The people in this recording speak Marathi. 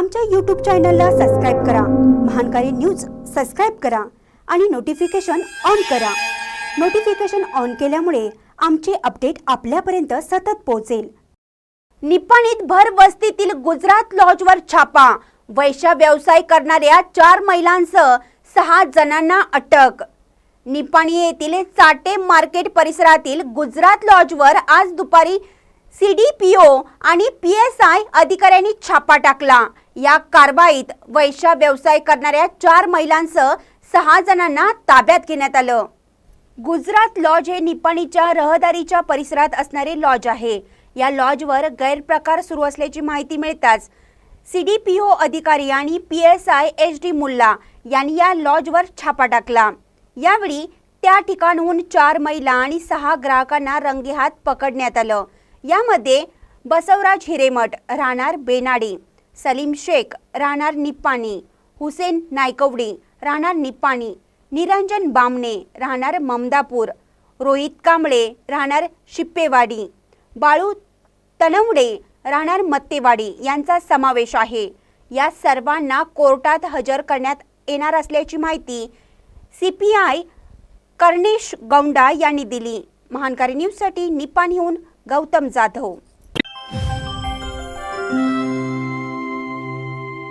आमच्या यूट्यूब चॅनलला सबस्क्राईब करा. महानकारी न्यूज सबस्क्राईब करा आणि नोटिफिकेशन ऑन करा. नोटिफिकेशन ऑन केल्यामुळे आमचे अपडेट आपल्यापर्यंत सतत पोहोचेल. निपाणीत भर वस्तीतील गुजरात लॉजवर छापा. वैश्य व्यवसाय करणाऱ्या चार महिलांसह सहा जणांना अटक. निपाणी येथील चाटे मार्केट परिसरातील गुजरात लॉजवर आज दुपारी सीडीपीओ आणि पी एस आय अधिकाऱ्यांनी छापा टाकला. या कारवाईत वैशा व्यवसाय करणाऱ्या चार महिलांसह सहा जणांना ताब्यात घेण्यात आलं. गुजरात लॉज हे निपाणीच्या रहदारीच्या परिसरात असणारे लॉज आहे. या लॉजवर गैरप्रकार सुरू असल्याची माहिती मिळताच सीडीपीओ अधिकारी आणि P S I H D Mulla यांनी या लॉजवर छापा टाकला. यावेळी त्या ठिकाणहून चार महिला आणि सहा ग्राहकांना रंगेहात पकडण्यात आलं. यामध्ये बसवराज हिरेमठ राहणार बेनाडी सलीम शेख राहणार निप्पाणी हुसेन नायकवडी राहणार निप्पाणी निरंजन बामणे राहणार ममदापूर रोहित कांबळे राहणार शिप्पेवाडी बाळू तनवडे राहणार मत्तेवाडी यांचा समावेश आहे. या सर्वांना कोर्टात हजर करण्यात येणार असल्याची माहिती C P I Karnesh Gaunda यांनी दिली. महानकारी न्यूजसाठी निपाणीहून गौतम जाधव.